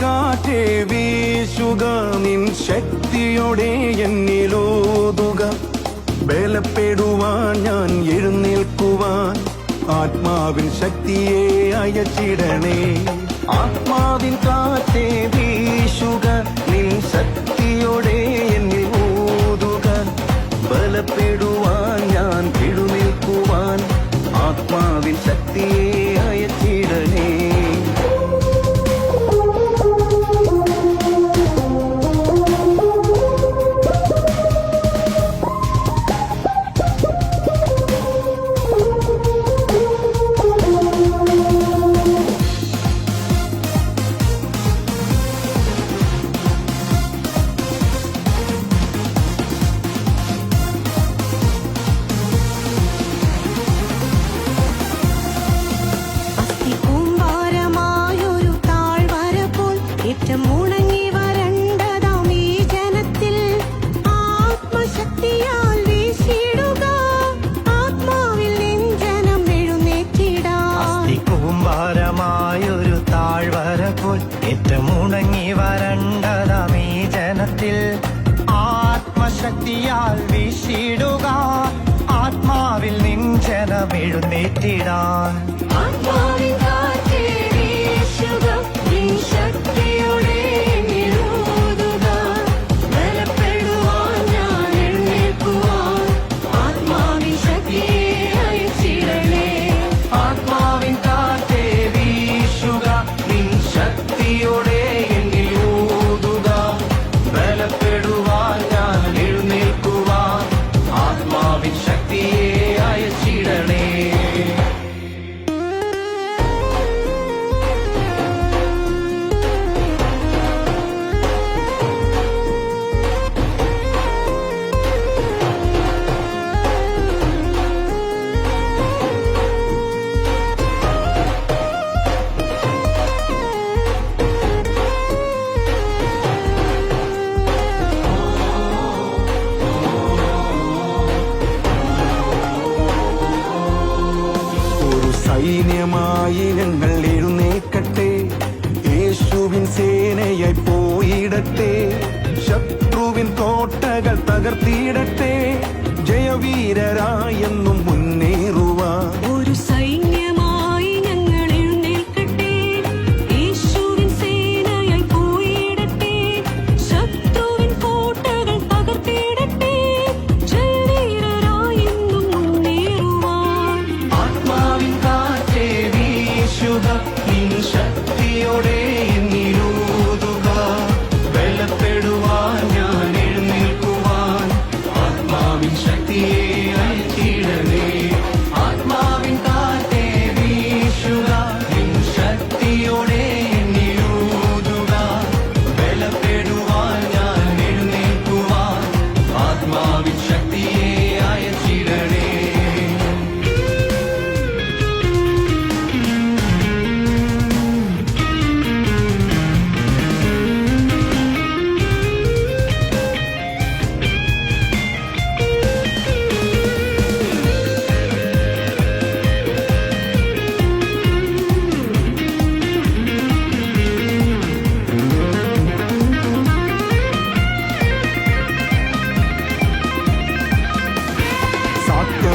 കാറ്റേ വീശുക. നിൻ ശക്തിയോടെ എന്നിലൂതുക. ബലപ്പെടുവാൻ ഞാൻ എഴുന്നേൽക്കുവാൻ ആത്മാവിൻ ശക്തിയെ അയച്ചിടണേ. ആത്മാവിൻ കാറ്റേ വീശുക. നിൻ ശക്തിയോടെ എന്നിൽ ഊതുക ബലപ്പെടുവാൻ ഞാൻ എഴുന്നേൽക്കുവാൻ ആത്മാവിൻ ശക്തിയെ അയച്ചിടണേ. ജനത്തിൽ ആത്മശക്തിയാൽ വീശിടുക ആത്മാവിൽ നിഞ്ചനമെഴുന്നേറ്റിടാൻ ആത്മാവിൻ തകർത്തിയിടട്ടെ ജയവീരരായെന്നും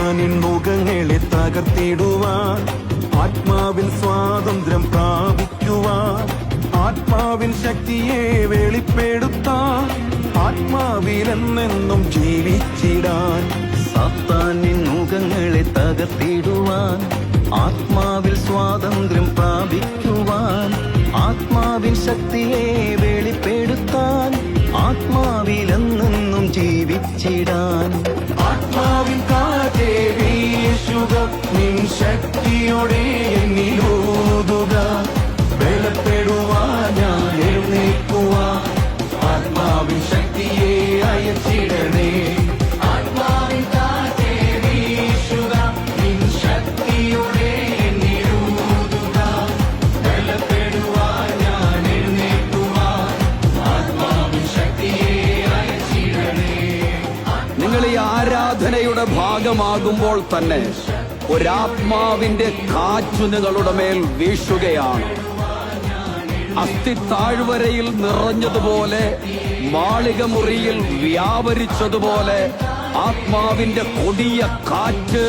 സാത്താനിൻ മുഖങ്ങളെ തകർത്തിടുവാൻ. ആത്മാവിൻ സ്വാതന്ത്ര്യം പ്രാപിക്കുവാൻ. ആത്മാവിൻ ശക്തിയെ വെളിപ്പെടുത്താൻ. ആത്മാവിലെന്നെന്നും ജീവിച്ചിടാൻ. സാത്താനിൻ മുഖങ്ങളെ തകർത്തിടുവാൻ. ആത്മാവിൽ സ്വാതന്ത്ര്യം പ്രാപിക്കുവാൻ. ആത്മാവിൻ ശക്തിയെ വെളിപ്പെടുത്താൻ. ആത്മാവിലെന്നെന്നും ജീവിച്ചിടാൻ. വീശുക നിൻ ശക്തിയോടെ എന്നിലൂതുക. ബലപ്പെടുവാൻ ഞാൻ എഴുന്നേൽക്കുവാൻ ആത്മാവിൻ ശക്തിയെ അയച്ചിടണേ. ആത്മാവിൻ കാറ്റേ വീശുക നിൻ ശക്തിയോടെ എന്നിലൂതുക. ബലപ്പെടുവാൻ ഞാൻ എഴുന്നേൽക്കുക ആത്മാവിൻ ശക്തിയെ അയച്ചിടണേ. നിങ്ങൾ ഈ ആരാധനയുടെ ഭാഗമാകുമ്പോൾ തന്നെ ഒരാത്മാവിന്റെ കാറ്റുനുകളുടെ മേൽ വീശുകയാണ്. അസ്ഥി താഴ്വരയിൽ നിറഞ്ഞതുപോലെ മാളിക മുറിയിൽ വ്യാപരിച്ചതുപോലെ ആത്മാവിന്റെ കൊടിയ കാറ്റ്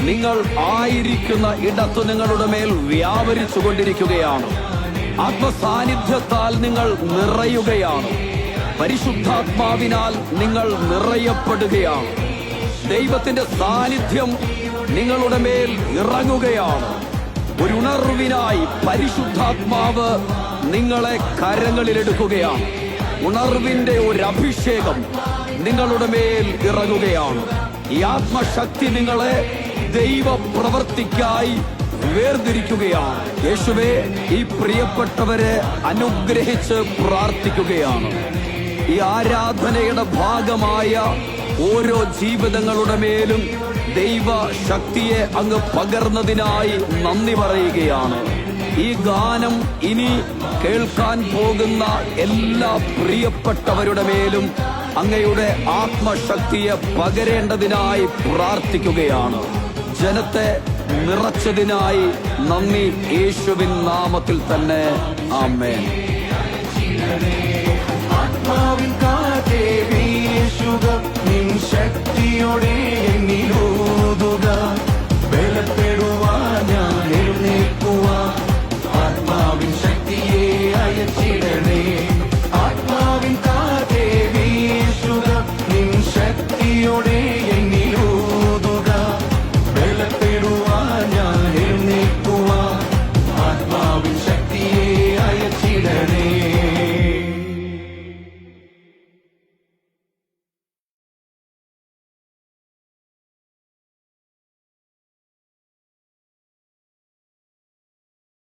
നിങ്ങൾ ആയിരിക്കുന്ന ഇടത്ത് നിങ്ങളുടെ മേൽ വ്യാപരിച്ചു കൊണ്ടിരിക്കുകയാണ് ആത്മസാന്നിധ്യത്താൽ നിങ്ങൾ നിറയുകയാണ്. പരിശുദ്ധാത്മാവിനാൽ നിങ്ങൾ നിറയപ്പെടുകയാണ്. ദൈവത്തിന്റെ സാന്നിധ്യം നിങ്ങളുടെ മേൽ ഇറങ്ങുകയാണ്. ഒരു ഉണർവിനായി പരിശുദ്ധാത്മാവ് നിങ്ങളെ കരങ്ങളിലെടുക്കുകയാണ് ഉണർവിന്റെ ഒരു അഭിഷേകം നിങ്ങളുടെ മേൽ ഇറങ്ങുകയാണ്. ഈ ആത്മശക്തി നിങ്ങളെ ദൈവ പ്രവർത്തിക്കായി വേർതിരിക്കുകയാണ്. യേശുവെ ഈ പ്രിയപ്പെട്ടവരെ അനുഗ്രഹിച്ച് പ്രാർത്ഥിക്കുകയാണ്. ഈ ആരാധനയുടെ ഭാഗമായ ഓരോ ജീവിതങ്ങളുടെ മേലും ദൈവ ശക്തിയെ അങ്ങ് പകർന്നതിനായി നന്ദി പറയുകയാണ്. ഈ ഗാനം ഇനി കേൾക്കാൻ പോകുന്ന എല്ലാ പ്രിയപ്പെട്ടവരുടെ മേലും അങ്ങയുടെ ആത്മശക്തിയെ പകരേണ്ടതിനായി പ്രാർത്ഥിക്കുകയാണ്. ജനത്തെ നിറച്ചതിനായി നന്ദി യേശുവിൻ നാമത്തിൽ തന്നെ. ആമേൻ. ആത്മാവിൻ